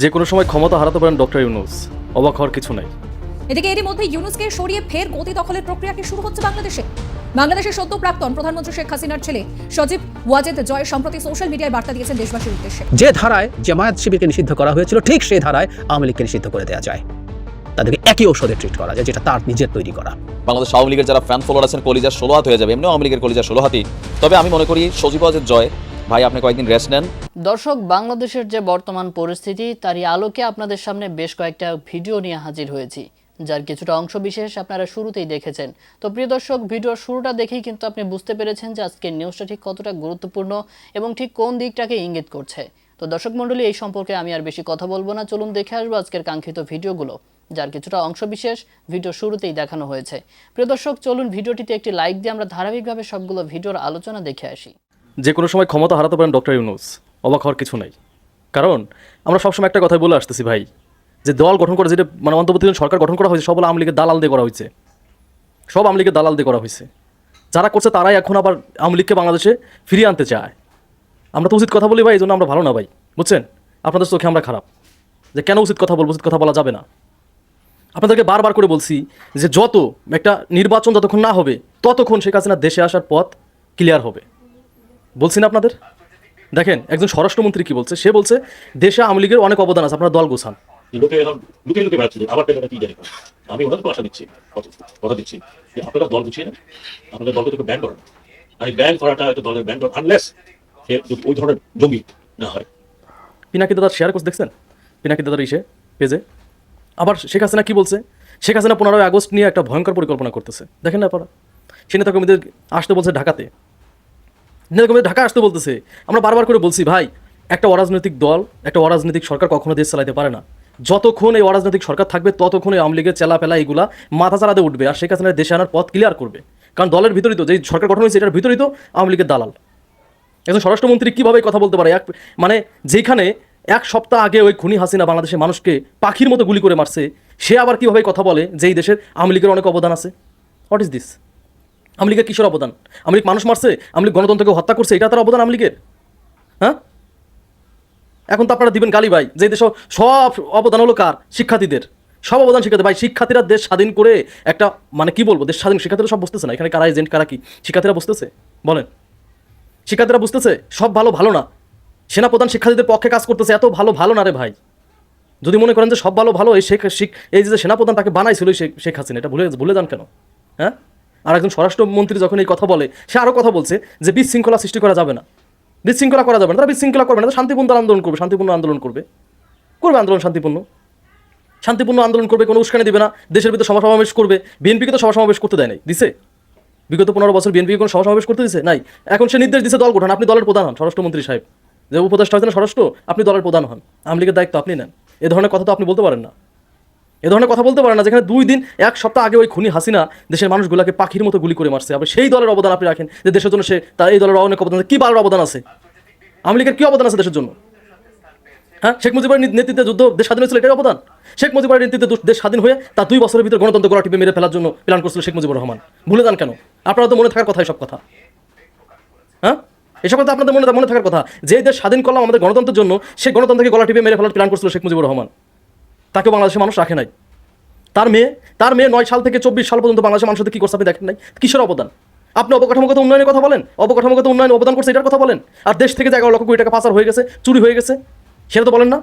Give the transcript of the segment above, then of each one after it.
যে কোনো সময় ক্ষমতা হারাতে পারেন ডক্টর ইউনুস। অবাক হওয়ার কিছু নাই। এদিকে এরই মধ্যে ইউনুসকে সরিয়ে ফের গতি দখলের প্রক্রিয়া কি শুরু হচ্ছে বাংলাদেশে? বাংলাদেশের সদ্য প্রাক্তন প্রধানমন্ত্রী শেখ হাসিনার ছেলে সজীব ওয়াজেদ জয় সম্প্রতি সোশ্যাল মিডিয়ায় বার্তা দিয়েছেন দেশবাসীর উদ্দেশ্যে। যে ধারায় জামায়াত শিবিরকে নিষিদ্ধ করা হয়েছিল ঠিক সেই ধারায় আওয়ামী লীগকে নিষিদ্ধ করে দেওয়া যায়। তাদেরকে একই ঔষধে ট্রিট করা যায় যেটা তার নিজের তৈরি করা। বাংলাদেশ আওয়ামী লীগের যারা ফ্যান ফলোয়ার আছেন কলিজার ষোলো হাত হয়ে যাবে। এমনিও আওয়ামী লীগের কলিজার ষোলো হাতি তবে আমি মনে করি সজীব ওয়াজেদ জয় ভাই, আপনি কয়েকদিন রেস্ট নেন। দর্শক, বাংলাদেশের যে বর্তমান পরিস্থিতি, তারই আলোকে আপনাদের সামনে বেশ কয়েকটা ভিডিও নিয়ে হাজির হয়েছি, যার কিছুটা অংশ বিশেষ আপনারা শুরুতেই দেখেছেন। তো প্রিয় দর্শক, ভিডিওর শুরুটা দেখেই কিন্তু আপনি বুঝতে পেরেছেন যে আজকের নিউজটা ঠিক কতটা গুরুত্বপূর্ণ এবং ঠিক কোন দিকটাকে ইঙ্গিত করছে। তো দর্শক মণ্ডলী, এই সম্পর্কে আমি আর বেশি কথা বলব না। চলুন দেখে আসব আজকের কাঙ্ক্ষিত ভিডিওগুলো, যার কিছুটা অংশ বিশেষ ভিডিও শুরুতেই দেখানো হয়েছে। প্রিয় দর্শক, চলুন ভিডিওটিতে একটি লাইক দিয়ে আমরা ধারাবাহিকভাবে সবগুলো ভিডিওর আলোচনা দেখে আসি। যে কোনো সময় ক্ষমতা হারাতে পারেন ডক্টর ইউনুস। অবাক হওয়ার কিছু নাই। কারণ, আমরা সবসময় একটা কথাই বলে আসতেছি ভাই, যে দল গঠন করে, যেটা মানে অন্তর্বর্তীকালীন সরকার গঠন করা হয়েছে, সব আওয়ামী লীগের দালাল দিয়ে করা হয়েছে। সব আওয়ামী লীগের দালাল দিয়ে করা হয়েছে। যারা করছে তারাই এখন আবার আওয়ামী লীগকে বাংলাদেশে ফিরিয়ে আনতে চায়। আমরা তো উচিত কথা বলি ভাই, এই জন্য আমরা ভালো না ভাই, বুঝছেন? আপনাদের চোখে আমরা খারাপ। যে কেন উচিত কথা বলব, উচিত কথা বলা যাবে না। আপনাদেরকে বারবার করে বলছি যে যত একটা নির্বাচন যতক্ষণ না হবে, ততক্ষণ শেখ হাসিনা দেশে আসার পথ ক্লিয়ার হবে। বলছি না আপনাদের? দেখেন একজন স্বরাষ্ট্রমন্ত্রী কি বলছে? সে বলছে দেশে আওয়ামী লীগের অনেক অবদান আছে আপনারা দল গোছান। লোকে এখন লুকে লুকে বেড়াচ্ছে যে পেলে কি জানি। আমি আশা দিচ্ছি কথা- দিচ্ছি যে আপনারা দল গুছিয়ে নেন আপনাদের দলকে তোকে ব্যান করেন আর এই ব্যান করাটা একটা দলের ব্যান করা আনলেস সে ওই ধরনের জমি না হয়। পিনাকি দাদার শেয়ার করছে দেখছেন? পিনাকি দাদার ইসে পেজে আবার শেখ হাসিনা কি বলছে? শেখ হাসিনা পনেরোই আগস্ট নিয়ে একটা ভয়ঙ্কর পরিকল্পনা করতেছে। দেখেন না আপনারা। সে নেতা কর্মীদের আসতে বলছে ঢাকাতে। ঢাকা আসতে বলতেছে। আমরা বারবার করে বলছি, ভাই, একটা অরাজনৈতিক দল, একটা অরাজনৈতিক সরকার কখনো দেশ চালাতে পারে না। যতক্ষণ এই অরাজনৈতিক সরকার থাকবে, ততক্ষণ এই আওয়ামী লীগের চেলা পেলা এগুলা মাথা চালাতে উঠবে আর শেখ হাসিনার দেশে আনার পথ ক্লিয়ার করবে। কারণ দলের ভিতরিত যে সরকার গঠন হয়েছে, এটার ভিতরিত আওয়ামী লীগের দালাল। একজন স্বরাষ্ট্রমন্ত্রী কীভাবে কথা বলতে পারে? এক মানে যেখানে এক সপ্তাহ আগে ওই খুনি হাসিনা বাংলাদেশের মানুষকে পাখির মতো গুলি করে মারছে, সে আবার কীভাবে কথা বলে যে এই দেশের আওয়ামী লীগের অনেক অবদান আছে? হোয়াট ইজ দিস আওয়ামী লীগের কিসের অবদান? আওয়ামী লীগ মানুষ মারছে আওয়ামী লীগ গণতন্ত্রকে হত্যা করছে, এটা তার অবদান আওয়ামী লীগের হ্যাঁ? এখন তো আপনারা দিবেন গালি ভাই, যে দেশ সব অবদান হলো কার? শিক্ষার্থীদের। সব অবদান শিক্ষার্থী ভাই, শিক্ষার্থীরা দেশ স্বাধীন করে একটা মানে কি বলব, দেশ স্বাধীন, শিক্ষার্থীরা সব বুঝতেছে না, এখানে কারা এজেন্ট কারা কি? শিক্ষার্থীরা বুঝতেছে? বলেন। শিক্ষার্থীরা বুঝতেছে? সব ভালো ভালো না। সেনাপ্রধান শিক্ষার্থীদের পক্ষে কাজ করতেছে, এত ভালো ভালো না রে ভাই। যদি মনে করেন যে সব ভালো ভালো, এই শেখ এই যে সেনাপ্রধান তাকে বানাইছিল শেখ শেখ হাসিনা, এটা ভুলে ভুলে যান কেন? হ্যাঁ? আর একজন স্বরাষ্ট্রমন্ত্রী যখন এই কথা বলে, সে আরও কথা বলছে যে বিশৃঙ্খলা সৃষ্টি করা যাবে না। বিশৃঙ্খলা করা যাবে না, তারা বিশৃঙ্খলা করবে না, তারা শান্তিপূর্ণ আন্দোলন করবে, শান্তিপূর্ণ আন্দোলন করবে। করবে আন্দোলন শান্তিপূর্ণ। শান্তিপূর্ণ আন্দোলন করবে, কোনো উস্কানি দিবে না, দেশের ভিতরে সভা সমাবেশ করবে বিএনপিকে তো সভা সমাবেশ করতে দেয় নাই, দিছে? বিগত পনেরো বছর বিএনপি কোনো সভা সমাবেশ করতে দিছে? নাই। এখন সে নির্দেশ দিছে দল গঠন, আপনি দলের প্রধান হন, স্বরাষ্ট্রমন্ত্রী সাহেব। যে উপদেষ্টা হয়েছেন, স্বরাষ্ট্র, আপনি দলের প্রধান হন। আওয়ামী লীগের দায়িত্ব আপনি নেন। এ ধরনের কথা তো আপনি বলতে পারেন না। এ ধরনের কথা বলতে পারেন না, যেখানে দুই দিন, এক সপ্তাহ আগে ওই খুনি হাসিনা দেশের মানুষগুলোকে পাখির মতো গুলি করে মারছে। আবার সেই দলের অবদান আপনি রাখেন যে দেশের জন্য সে তার এই দলের অনেক অবদান। কি বারের অবদান আছে? আওয়ামী লীগের কি অবদান আছে দেশের জন্য? হ্যাঁ? শেখ মুজিবের নেতৃত্বে যুদ্ধ দেশ স্বাধীন হয়েছিল, এটাই অবদান। শেখ মুজিবের নেতৃত্বে দেশ স্বাধীন হয়ে তার দুই বছরের ভিতরে গণতন্ত্র গলা টিপে মেরে ফেলার জন্য প্ল্যান করছিল শেখ মুজিবুর রহমান। ভুলে যান কেন? আপনারা তো মনে থাকার কথা সব কথা। হ্যাঁ? এসব কথা আপনাদের মনে মনে থাকার কথা। যে দেশ স্বাধীন করলাম আমাদের গণতন্ত্রের জন্য, সেই গণতন্ত্রকে গলা টিপে মেরে ফেলার প্ল্যান করছিল শেখ মুজিবুর রহমান। তাকে বাংলাদেশের মানুষ রাখে নাই। তার মেয়ে তার মেয়ে নয় সাল থেকে চব্বিশ সাল পর্যন্ত বাংলাদেশের মানুষের কি করছে আপনি দেখেন নাই? কিসের অবদান? আপনি অবকাঠামোগত উন্নয়নের কথা বলেন? অবকাঠামোগত উন্নয়ন অবদান করছে এটার কথা বলেন? আর দেশ থেকে যে এগারো লক্ষ কোটি টাকা পাচার হয়ে গেছে, চুরি হয়ে গেছে, সেটা তো বলেন না।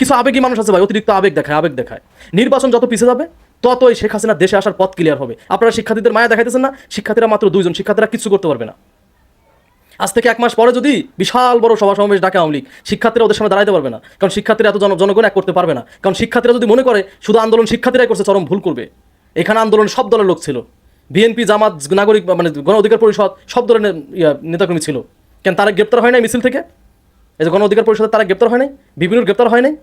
কিছু আবেগী মানুষ আছে ভাই, অতিরিক্ত আবেগ দেখায় আবেগ দেখায়। নির্বাচন যত পিছিয়ে যাবে তত এই শেখ হাসিনা দেশে আসার পথ ক্লিয়ার হবে। আপনারা শিক্ষার্থীদের মায়া দেখাইতেছেন না, শিক্ষার্থীরা মাত্র দুইজন, শিক্ষার্থীরা কিছু করতে পারবে না। আজ থেকে এক মাস পরে যদি বিশাল বড় সভা সমাবেশ ডাকে আওয়ামী লীগ শিক্ষার্থীরা ওদের সামনে দাঁড়াতে পারবে না। কারণ শিক্ষার্থীরা এত জন- জনগণ এক করতে পারবে না। কারণ শিক্ষার্থীরা যদি মনে করে শুধু আন্দোলন শিক্ষার্থীরাই করছে চরম ভুল করবে। এখানে আন্দোলন সব দলের লোক ছিল। বিএনপি জামাত নাগরিক মানে গণ অধিকার পরিষদ সব ইয়া, নেতাকর্মী ছিল। কেন তারা গ্রেপ্তার হয় নাই মিছিল থেকে? এই যে গণ অধিকার পরিষদের তারা গ্রেপ্তার হয় নাই? বিভিন্ন গ্রেপ্তার হয় নাই?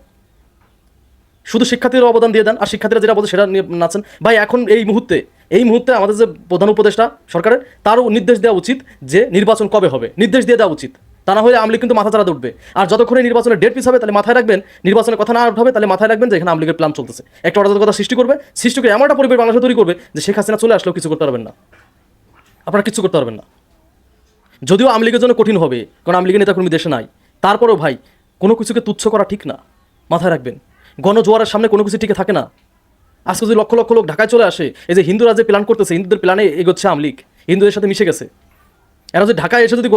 শুধু শিক্ষার্থীদের অবদান দিয়ে দেন, আর শিক্ষার্থীরা যেটা বলছে সেটা নিয়ে নাচেন। ভাই, এখন এই মুহূর্তে এই মুহূর্তে আমাদের যে প্রধান উপদেষ্টা সরকারের, তারও নির্দেশ দেওয়া উচিত যে নির্বাচন কবে হবে। নির্দেশ দিয়ে দেওয়া উচিত। তা না হলে আমলি কিন্তু মাথা চালাতে উঠবে আর যতক্ষণ নির্বাচনের ডেট পিস হবে, তাহলে মাথায় রাখবেন, নির্বাচনের কথা না উঠাবে তাহলে মাথায় রাখবেন যে এখানে আমলিগের প্ল্যান চলতেছে। একটা অরাজকতা সৃষ্টি করবে সৃষ্টি করে এমন একটা পরিবেশ বাংলাদেশে তৈরি করবে যে শেখ হাসিনা চলে আসলেও কিছু করতে পারবেন না। আপনারা কিছু করতে পারবেন না। যদিও আমলিগের জন্য কঠিন হবে, কারণ আওয়ামী লীগের নেতাকর্মী দেশে নাই। তারপরেও ভাই, কোনো কিছুকে তুচ্ছ করা ঠিক না। মাথায় রাখবেন। গণজোয়ারের সামনে কোনো কিছু টিকে থাকে না। আজকে যদি লক্ষ লক্ষ লোক ঢাকায় চলে আসে, এই যে হিন্দুরা যে প্ল্যান করতেছে, হিন্দুদের প্ল্যানে এগোচ্ছে আমলিক হিন্দুদের সাথে মিশে গেছে। এরা যদি ঢাকায় এসে যদি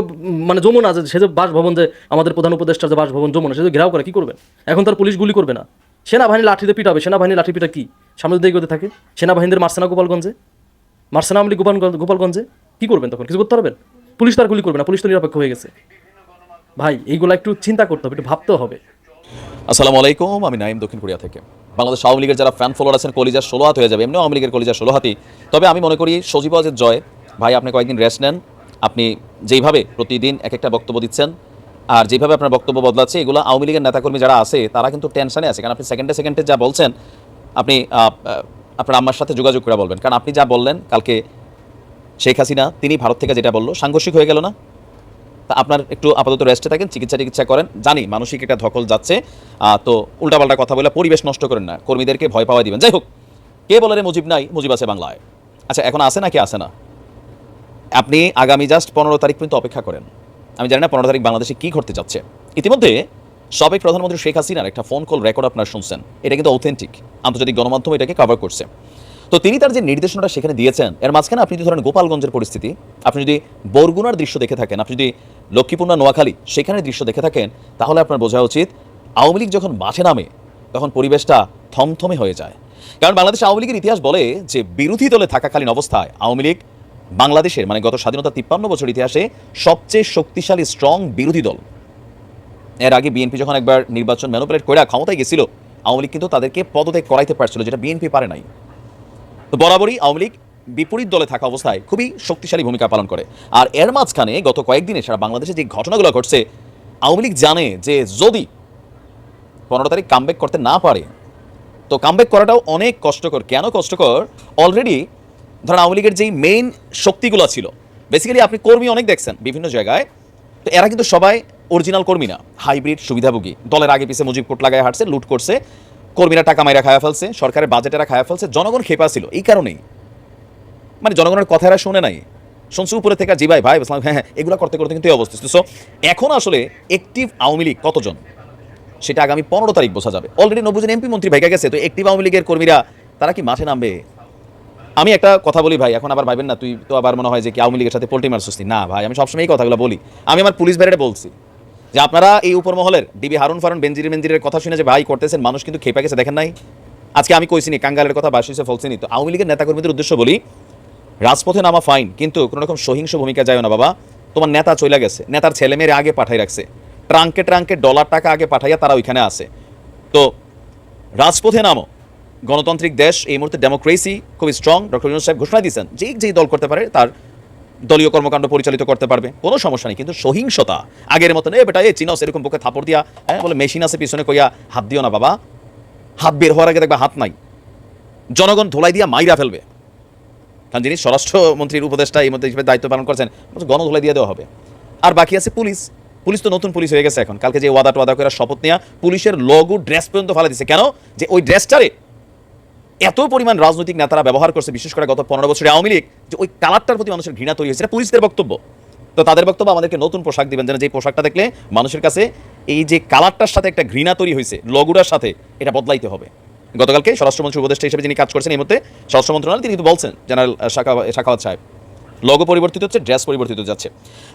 মানে যমুনা যে সে যে বাসভবন যে আমাদের প্রধান উপদেষ্টার যে বাসভবন যমুনা, সে যদি ঘেরাও করে, কি করবে? এখন তার পুলিশ গুলি করবে না। সেনাবাহিনী লাঠিতে পিটাবে, সেনাবাহিনী লাঠি পিটা কি? সামনে দিকে এগোতে থাকে, সেনাবাহিনীদের মার্সেনা গোপালগঞ্জে? মার্সেনা আমলি গোপালগঞ্জ গোপালগঞ্জে? কী করবেন তখন? কিছু করতে পারবেন? পুলিশ তো আর গুলি করবে না, পুলিশ তো নিরপেক্ষ হয়ে গেছে। ভাই, এইগুলো একটু চিন্তা করতে হবে, একটু ভাবতে হবে। আসসালামু আলাইকুম, আমি নাইম দক্ষিণ কোরিয়া থেকে। বাংলাদেশ আওয়ামী লীগের যারা ফ্যান ফলোয়ার আছেন কলিজার ষোলো হাত হয়ে যাবে। এমনি আওয়ামী লীগের কলিজার ষোলো হাতি তবে আমি মনে করি, সজীব ওয়াজেদ জয়, ভাই আপনি কয়েকদিন রেস্ট নেন। আপনি যেইভাবে প্রতিদিন এক একটা বক্তব্য দিচ্ছেন, আর যেভাবে আপনার বক্তব্য বদলাচ্ছে, এগুলো আওয়ামী লীগের নেতাকর্মী যারা আছে, তারা কিন্তু টেনশনে আছে। কারণ আপনি সেকেন্ডে সেকেন্ডে যা বলছেন, আপনি আপনার আম্মার সাথে যোগাযোগ করে বলবেন। কারণ আপনি যা বললেন, কালকে শেখ হাসিনা, তিনি ভারত থেকে যেটা বলল, সাংঘর্ষিক হয়ে গেল না? আপনার একটু আপাতত রেস্টে থাকেন, চিকিৎসা টিকিৎসা করেন, জানি মানসিক একটা ধকল যাচ্ছে তো উল্টাপাল্টা কথা বলে পরিবেশ নষ্ট করেন না, কর্মীদেরকে ভয় পাওয়া দিবেন। যাই হোক, কে বলে রে মুজিব নাই? মুজিব আছে বাংলায়। আচ্ছা এখন আছে নাকি আছে না? আপনি আগামী জাস্ট পনেরো তারিখ পর্যন্ত অপেক্ষা করেন। আমি জানি না পনেরো তারিখ বাংলাদেশে কী ঘটতে যাচ্ছে। ইতিমধ্যে সাবেক প্রধানমন্ত্রী শেখ হাসিনার একটা ফোন কল রেকর্ড আপনারা শুনছেন। এটা কিন্তু অথেন্টিক আন্তর্জাতিক গণমাধ্যম এটাকে কভার করছে। তো তিনি তার যে নির্দেশনাটা সেখানে দিয়েছেন, এর মাঝখানে আপনি যদি ধরেন গোপালগঞ্জের পরিস্থিতি, আপনি যদি বরগুনার দৃশ্য দেখে থাকেন, আপনি যদি লক্ষ্মীপূর্ণা নোয়াখালী সেখানে দৃশ্য দেখে থাকেন, তাহলে আপনার বোঝা উচিত, আওয়ামী লীগ যখন মাঠে নামে, তখন পরিবেশটা থমথমে হয়ে যায়। কারণ বাংলাদেশ আওয়ামী লীগের ইতিহাস বলে যে, বিরোধী দলে থাকাকালীন অবস্থায় আওয়ামী লীগ বাংলাদেশের মানে গত স্বাধীনতা তিপ্পান্ন বছর ইতিহাসে সবচেয়ে শক্তিশালী স্ট্রং বিরোধী দল। এর আগে বিএনপি যখন একবার নির্বাচন ম্যানুপুলেট করে ক্ষমতায় গেছিল, আওয়ামী লীগ কিন্তু তাদেরকে পদত্যাগ করাইতে পারছিল, যেটা বিএনপি পারে নাই। তো বরাবরই আওয়ামী লীগ বিপরীত দলে থাকা অবস্থায় খুবই শক্তিশালী ভূমিকা পালন করে। আর এর মাঝখানে গত কয়েকদিনে সারা বাংলাদেশে যে ঘটনাগুলো ঘটছে, আওয়ামী লীগ জানে যে যদি পনেরো তারিখ কামব্যাক করতে না পারে, তো কামব্যাক করাটাও অনেক কষ্টকর। কেন কষ্টকর? অলরেডি ধরেন আওয়ামী লীগের যেই মেইন শক্তিগুলো ছিল বেসিক্যালি আপনি কর্মী অনেক দেখছেন বিভিন্ন জায়গায়, তো এরা কিন্তু সবাই অরিজিনাল কর্মী না। হাইব্রিড সুবিধাভোগী। দলের আগে পিছে মুজিব কোট লাগায় হাঁটছে, লুট করছে, কর্মীরা টাকা মাইরা খায়া ফেলছে, সরকারের বাজেটেরা খায়া ফেলছে, জনগণ খেপা ছিল। এই কারণেই মানে জনগণের কথা এরা শুনে নাই। শুনছে উপরে থেকে, জি ভাই বললাম হ্যাঁ হ্যাঁ এগুলো করতে করতে কিন্তু এই অবস্থা। সো এখন আসলে একটিভ আওয়ামী লীগ কতজন? সেটা আগামী পনেরো তারিখ বোঝা যাবে। অলরেডি নব্বইজন এমপি মন্ত্রী ভেগে গেছে, তো একটিভ আওয়ামী লীগের কর্মীরা, তারা কি মাঠে নামবে? আমি একটা কথা বলি ভাই, এখন আবার ভাইবেন না, তুই তো আবার মনে হয় যে কি আওয়ামী লীগের সাথে পোল্ট্রি মারছিস না ভাই, আমি সবসময় এই কথাগুলো বলি। আমি আমার পুলিশ ব্যারেটে বলছি যে আপনারা এই উপর মহলের ডিবি হারুন ফারুন বেঞ্জির বেঞ্জিরের কথা শুনে যে ভাই করতেছেন, মানুষ কিন্তু খেপে গেছে, দেখেন নাই? আজকে আমি কইছিনি কাঙ্গালের কথা বাসিসে ফলছিনি তো আওয়ামী লীগের নেতাকর্মীদের উদ্দেশ্য বলি রাজপথে নামা ফাইন কিন্তু কোনো রকম সহিংস ভূমিকা যায় না বাবা। তোমার নেতা চলে গেছে, নেতার ছেলে মেয়ের আগে পাঠাই রাখছে। ট্রাঙ্কে ট্রাঙ্কে ডলার টাকা আগে পাঠাইয়া তারা ওইখানে আছে। তো, রাজপথে নামো। গণতান্ত্রিক দেশ, এই মুহূর্তে ডেমোক্রেসি খুবই স্ট্রং ডক্টর ইউনুস সাহেব ঘোষণা দিয়েছেন যে যেই দল করতে পারে তার দলীয় কর্মকাণ্ড পরিচালিত করতে পারবে। কোনো সমস্যা নেই, কিন্তু সহিংসতা, আগের মতন, এ বেটা, এ চিনস, এরকম বুকে থাপড় দিয়া হ্যাঁ বলে মেশিন আছে, পিছনে কইয়া হাত দিও না বাবা। হাত বের হওয়ার আগে দেখবা হাত নাই। জনগণ ধোলাই দিয়া মাইরা ফেলবে। কারণ যিনি স্বরাষ্ট্রমন্ত্রীর উপদেষ্টা এই মধ্যে হিসেবে দায়িত্ব পালন করছেন। গণধোলাই দিয়ে দেওয়া হবে। আর বাকি আছে পুলিশ। পুলিশ তো নতুন পুলিশ হয়ে গেছে এখন। কালকে যে ওয়াদা টোয়াদা করে শপথ নেওয়া পুলিশের লগু ড্রেস পর্যন্ত ফেলা দিচ্ছে কেন? যে ওই ড্রেসটারে এত পরিমাণ রাজনৈতিক নেতারা ব্যবহার করছে, বিশেষ করে গত পনেরো বছরে আওয়ামী লীগ, যে ওই কালারটার প্রতি মানুষের ঘৃণা তৈরি হয়েছে, এটা পুলিশদের বক্তব্য। তো তাদের বক্তব্য আমাদেরকে নতুন পোশাক দিবেন যেন যে পোশাকটা দেখলে মানুষের কাছে এই যে কালারটার সাথে একটা ঘৃণা তৈরি হয়েছে লগুটার সাথে, এটা বদলাইতে হবে। গতকালকে স্বরাষ্ট্রমন্ত্রী উপদেষ্টা হিসেবে যিনি কাজ করছেন এই মুহূর্তে স্বরাষ্ট্র মন্ত্রণালয়, তিনি কিন্তু বলছেন, জেনারেল শাখাওয়াত সাহেব। লগো পরিবর্তিত হচ্ছে ড্রেস পরিবর্তিত যাচ্ছে।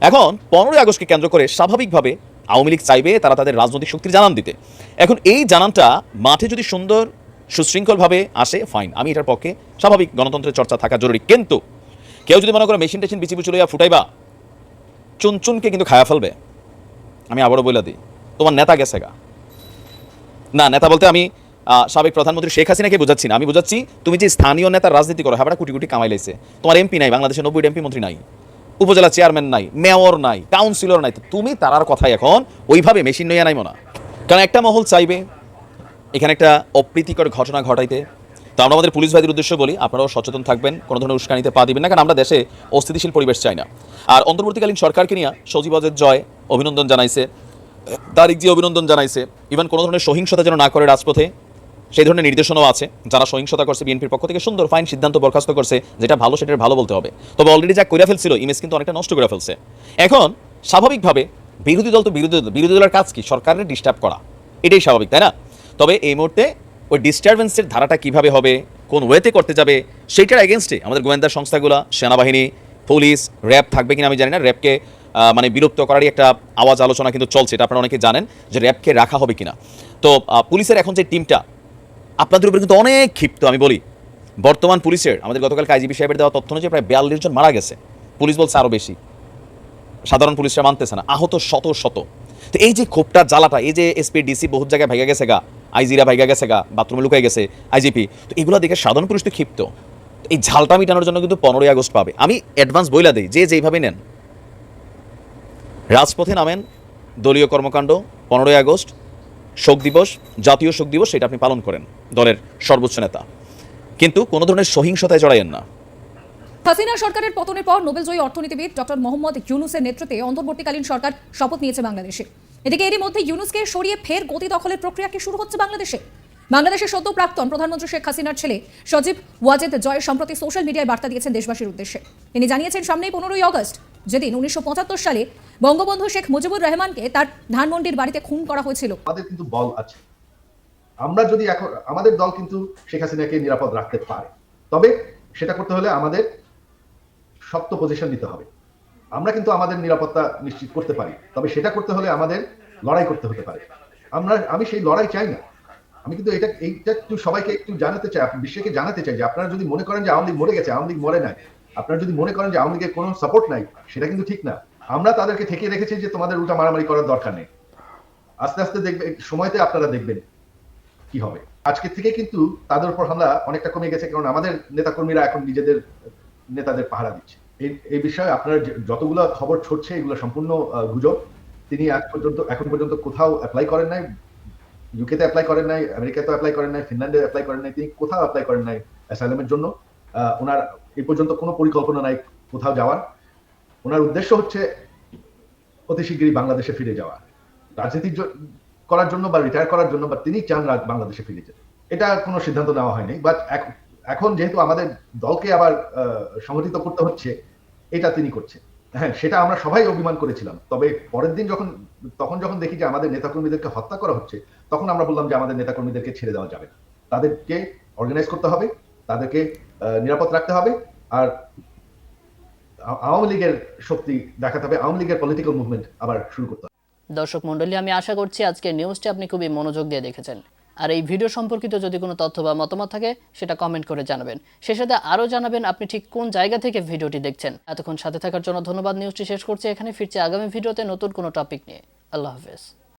এখন পনেরোই আগস্টকে কেন্দ্র করে স্বাভাবিকভাবে আওয়ামী লীগ চাইবে তারা তাদের রাজনৈতিক শক্তির জানান দিতে। এখন এই জানানটা মাঠে যদি সুন্দর, সুশৃঙ্খলভাবে আসে ফাইন আমি এটার পক্ষে স্বাভাবিক গণতন্ত্রের চর্চা থাকা জরুরি। কিন্তু কেউ যদি মনে করে মেশিন টেশিন বিচি বিচি লইয়া ফুটাইবা, চুনচুনকে কিন্তু খায়া ফেলবে। আমি আবারও বলে দিই, তোমার নেতা গেছে গা। না, নেতা বলতে আমি সাবেক প্রধানমন্ত্রী শেখ হাসিনাকে বোঝাচ্ছি না। আমি বোঝাচ্ছি তুমি যে স্থানীয় নেতার রাজনীতি করো হ্যাঁ কোটি কোটি কামাই লাইছে তোমার এমপি নাই বাংলাদেশে নব্বই এমপি মন্ত্রী নাই। উপজেলা চেয়ারম্যান নাই, মেয়র নাই, কাউন্সিলর নাই। তুমি তারার কথাই এখন ওইভাবে মেশিন নইয়া নাই মনা কারণ একটা মহল চাইবে, এখানে একটা অপ্রীতিকর ঘটনা ঘটাইতে। তো আমরা আমাদের পুলিশ ভাইদের উদ্দেশ্য বলি, আপনারাও সচেতন থাকবেন, কোনো ধরনের উস্কানিতে পা দিবেন না, কারণ আমরা দেশে অস্থিতিশীল পরিবেশ চাই না। আর অন্তর্বর্তীকালীন সরকারকে নিয়ে সজীবজের জয় অভিনন্দন জানাইছে, তারিক জি অভিনন্দন জানাইছে। ইভেন কোনো ধরনের সহিংসতা যেন না করে রাজপথে সেই ধরনের নির্দেশনাও আছে। যারা সহিংসতা করছে বিএনপির পক্ষ থেকে, সুন্দর ফাইন সিদ্ধান্ত বরখাস্ত করছে, যেটা ভালো সেটার ভালো বলতে হবে। তবে অলরেডি যা কইরা ফেলছিল ইমেজ কিন্তু অনেকটা নষ্ট করে ফেলছে। এখন, স্বাভাবিকভাবে বিরোধী দল তো বিরোধী দল, বিরোধী দলের কাজ কি? সরকারের ডিস্টার্ব করা। এটাই স্বাভাবিক, তাই না? তবে এই মুহূর্তে ওই ডিস্টারবেন্সের ধারাটা কীভাবে হবে, কোন ওয়েতে করতে যাবে, সেইটার এগেনস্টে আমাদের গোয়েন্দা সংস্থাগুলো, সেনাবাহিনী পুলিশ র্যাব থাকবে কিনা আমি জানি না। র্যাবকে মানে বিরক্ত করারই একটা আওয়াজ আলোচনা কিন্তু চলছে, এটা আপনারা অনেকে জানেন যে র্যাবকে রাখা হবে কিনা। তো পুলিশের এখন যে টিমটা আপনাদের উপরে কিন্তু অনেক ক্ষিপ্ত, আমি বলি। বর্তমান পুলিশের, আমাদের গতকাল আইজিপি সাহেবের দেওয়া তথ্য অনুযায়ী প্রায় বিয়াল্লিশ জন মারা গেছে। পুলিশ বলছে আরও বেশি। সাধারণ পুলিশরা মানতেছে না, আহত শত শত। তো এই যে ক্ষোভটা, জ্বালাটা, এই যে এসপি, ডিসি বহুত জায়গায় ভাইগা গেছে গা, আইজিরা ভাইগা গেছে গা, বাথরুমে লুকাই গেছে, আইজিপি, তো এগুলো দেখে সাধারণ পুলিশ তো ক্ষিপ্ত। এই ঝালটা মিটানোর জন্য কিন্তু পনেরোই আগস্ট পাবে। আমি অ্যাডভান্স বইলা দিই, যে যেইভাবে নেন। রাজপথে নামেন, দলীয় কর্মকাণ্ড, পনেরোই আগস্ট শোক দিবস, জাতীয় শোক দিবস সেটা আপনি পালন করেন, দলের সর্বোচ্চ নেতা। কিন্তু কোনো ধরনের সহিংসতায় জড়াইয়েন না। হাসিনা সরকারের পতনের পর নোবেলজয়ী অর্থনীতিবিদ ডক্টর মোহাম্মদ ইউনুসের নেতৃত্বে অন্তর্বর্তীকালীন সরকার শপথ নিয়েছে বাংলাদেশে। এদিকে এরই মধ্যে ইউনুসকে সরিয়ে ফের গতি দখলের প্রক্রিয়া কি শুরু হচ্ছে বাংলাদেশে। বাংলাদেশের সদ্য প্রাক্তন প্রধানমন্ত্রী শেখ হাসিনার ছেলে সজীব ওয়াজেদ জয় সম্প্রতি সোশ্যাল মিডিয়ায় বার্তা দিয়েছেন দেশবাসীর উদ্দেশ্যে। তিনি জানিয়েছেন, সামনেই পনেরোই অগস্ট, যেদিন উনিশশো পঁচাত্তর সালে বঙ্গবন্ধু শেখ মুজিবুর রহমানকে তার ধানমন্ডির বাড়িতে খুন করা হয়েছিল। আমাদের কিন্তু বল আছে। আমরা যদি এখন, আমাদের দল কিন্তু শেখ হাসিনাকে নিরাপদ রাখতে পারে। তবে সেটা করতে হলে আমাদের শক্ত পজিশন নিতে হবে। আমরা কিন্তু আমাদের নিরাপত্তা নিশ্চিত করতে পারি। তবে সেটা করতে হলে আমাদের লড়াই করতে হতে পারে। আমরা, আমি সেই লড়াই চাই না। আমি কিন্তু এটা, এইটা একটু সবাইকে একটু জানাতে চাই বিশ্বকে জানাতে চাই যে আপনারা যদি মনে করেন যে আওয়ামী লীগ মরে গেছে, আওয়ামী লীগ মরে নাই। আপনারা যদি মনে করেন যে আওয়ামী লীগের কোনো সাপোর্ট নাই, সেটা কিন্তু ঠিক না। আমরা তাদেরকে ঠেকিয়ে রেখেছি যে তোমাদের উল্টা মারামারি করার দরকার নেই। আস্তে আস্তে দেখবে, সময়তে আপনারা দেখবেন কি হবে। আজকে থেকে কিন্তু তাদের উপর হামলা অনেকটা কমে গেছে, কারণ আমাদের নেতাকর্মীরা এখন নিজেদের, নেতাদের পাহারা দিচ্ছে। এই বিষয়ে আপনার যতগুলো খবর ছড়ছে, এগুলো সম্পূর্ণ গুজব। তিনি আজ পর্যন্ত, এখন পর্যন্ত কোথাও অ্যাপ্লাই করেন নাই। ইউকেতে অ্যাপ্লাই করেন নাই আমেরিকাতে অ্যাপ্লাই করেন নাই ফিনল্যান্ডে অ্যাপ্লাই করেন নাই, তিনি কোথাও অ্যাপ্লাই করেন নাই অ্যাসাইলামের জন্য। ওনার এই পর্যন্ত কোনো পরিকল্পনা নাই কোথাও যাওয়ার। ওনার উদ্দেশ্য হচ্ছে অতি শীঘ্রই বাংলাদেশে ফিরে যাওয়া। রাজনীতি করার জন্য বা রিটায়ার করার জন্য বা তিনি চান বাংলাদেশে ফিরে যেতে। এটা কোনো সিদ্ধান্ত নেওয়া হয়নি বাট এখন যেহেতু আমাদের দলকে আবার সংগঠিত করতে হচ্ছে, এটা তিনি করছেন। হ্যাঁ সেটা আমরা সবাই অভিমান করেছিলাম। তবে পরের দিন যখন, তখন যখন দেখি যে আমাদের নেতাকর্মীদেরকে হত্যা করা হচ্ছে, তখন আমরা বললাম যে আমাদের নেতাকর্মীদেরকে ছেড়ে দেওয়া যাবে তাদেরকে অর্গানাইজ করতে হবে, তাদেরকে নিরাপদ রাখতে হবে, আর আওয়ামী লীগের শক্তি দেখাতে হবে, আওয়ামী লীগের পলিটিক্যাল মুভমেন্ট আবার শুরু করতে হবে। দর্শক মণ্ডলী, আমি আশা করছি আজকের নিউজটি আপনি খুবই মনোযোগ দিয়ে দেখেছেন। আর এই ভিডিও সম্পর্কিত যদি কোনো তথ্য বা মতামত থাকে, সেটা কমেন্ট করে জানাবেন। সেই সাথে আরও জানাবেন আপনি ঠিক কোন জায়গা থেকে ভিডিওটি দেখছেন। এতক্ষণ সাথে থাকার জন্য ধন্যবাদ নিউজটি শেষ করছি। এখানে ফিরছি আগামী ভিডিওতে নতুন কোনো টপিক নিয়ে। আল্লাহ হাফেজ।